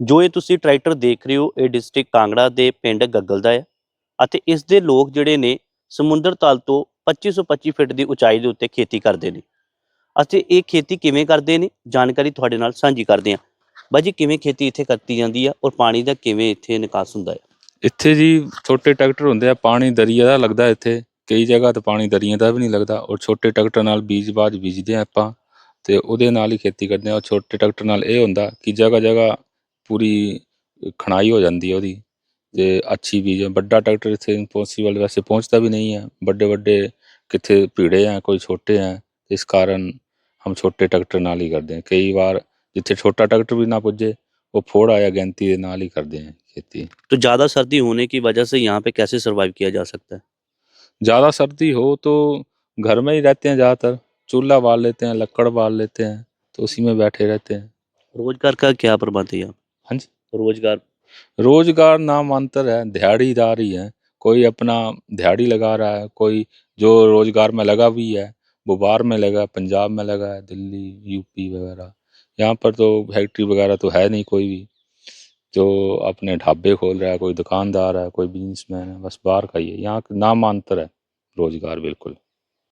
ਜੋ ਇਹ ਤੁਸੀਂ ਟਰੈਕਟਰ ਦੇਖ ਰਹੇ ਹੋ, ਇਹ ਡਿਸਟ੍ਰਿਕਟ ਕਾਂਗੜਾ ਦੇ ਪਿੰਡ ਗੱਗਲ ਦਾ ਹੈ ਅਤੇ ਇਸ ਦੇ ਲੋਕ ਜਿਹੜੇ ਨੇ ਸਮੁੰਦਰ ਤਲ ਤੋਂ 2525 ਫੁੱਟ ਦੀ ਉਚਾਈ ਦੇ ਉੱਤੇ ਖੇਤੀ ਕਰਦੇ ਨੇ। ਅਤੇ ਇਹ ਖੇਤੀ ਕਿਵੇਂ ਕਰਦੇ ਨੇ? ਜਾਣਕਾਰੀ ਤੁਹਾਡੇ ਨਾਲ ਸਾਂਝੀ ਕਰਦੇ ਹਾਂ। ਬਾਜੀ ਕਿਵੇਂ ਖੇਤੀ ਇੱਥੇ ਕੀਤੀ ਜਾਂਦੀ ਆ ਔਰ ਪਾਣੀ ਦਾ ਕਿਵੇਂ ਇੱਥੇ ਨਿਕਾਸ ਹੁੰਦਾ ਹੈ ਇੱਥੇ ਜੀ ਛੋਟੇ ਟਰੈਕਟਰ ਹੁੰਦੇ ਆ, ਪਾਣੀ ਦਰਿਆ ਦਾ ਲੱਗਦਾ ਇੱਥੇ। ਕਈ ਜਗ੍ਹਾ ਤੇ ਪਾਣੀ ਦਰਿਆ ਦਾ ਵੀ ਨਹੀਂ ਲੱਗਦਾ ਔਰ ਛੋਟੇ ਟਰੈਕਟਰ ਨਾਲ ਬੀਜ ਬਾਜ ਬੀਜਦੇ ਆ ਆਪਾਂ ਤੇ ਉਹਦੇ ਨਾਲ ਹੀ ਖੇਤੀ ਕਰਦੇ ਆ। ਔਰ ਛੋਟੇ ਟਰੈਕਟਰ ਨਾਲ ਇਹ ਹੁੰਦਾ ਕਿ ਜਗ੍ਹਾ ਜਗ੍ਹਾ पूरी ਖਣਾਈ हो जाती है ਉਹਦੀ। ਤੇ ਅੱਛੀ ਬੀਜ ਵੱਡਾ ਟਰੈਕਟਰ ਇੱਥੇ ਇੰਪੋਸੀਬਲ ਵੈਸੇ ਪਹੁੰਚਦਾ ਵੀ नहीं है ਵੱਡੇ ਵੱਡੇ ਕਿੱਥੇ ਭੀੜੇ ਆ ਕੋਈ ਛੋਟੇ ਆ ਇਸ ਕਾਰਨ हम छोटे ट्रैक्टर नाल ही करते हैं कई बार ਜਿੱਥੇ छोटा ट्रैक्टर भी ना पुजे वो फोड़ आया गैंती के नाल ही करते हैं खेती तो ज़्यादा सर्दी होने की वजह से यहाँ पे कैसे सर्वाइव किया जा सकता है ज़्यादा सर्दी हो तो घर में ही रहते हैं ज़्यादातर चूल्हा बाल लेते हैं लकड़ बाल लेते हैं तो उसी में बैठे रहते हैं रोज़गार का क्या प्रबंध है आप हाँ जी, रोज़गार। रोज़गार नाम अंतर है दिहाड़ीदार ही है। कोई अपना दिहाड़ी लगा रहा है, कोई जो रोज़गार में लगा भी है, वो बाहर में लगा है, पंजाब में लगा है, दिल्ली, यूपी वगैरह। यहाँ पर तो फैक्ट्री वगैरह तो है नहीं कोई भी, जो अपने ढाबे खोल रहा है, कोई दुकानदार है, कोई बिजनेसमैन है, बस बाहर का ही है। यहाँ नाम अंतर है, रोज़गार बिल्कुल।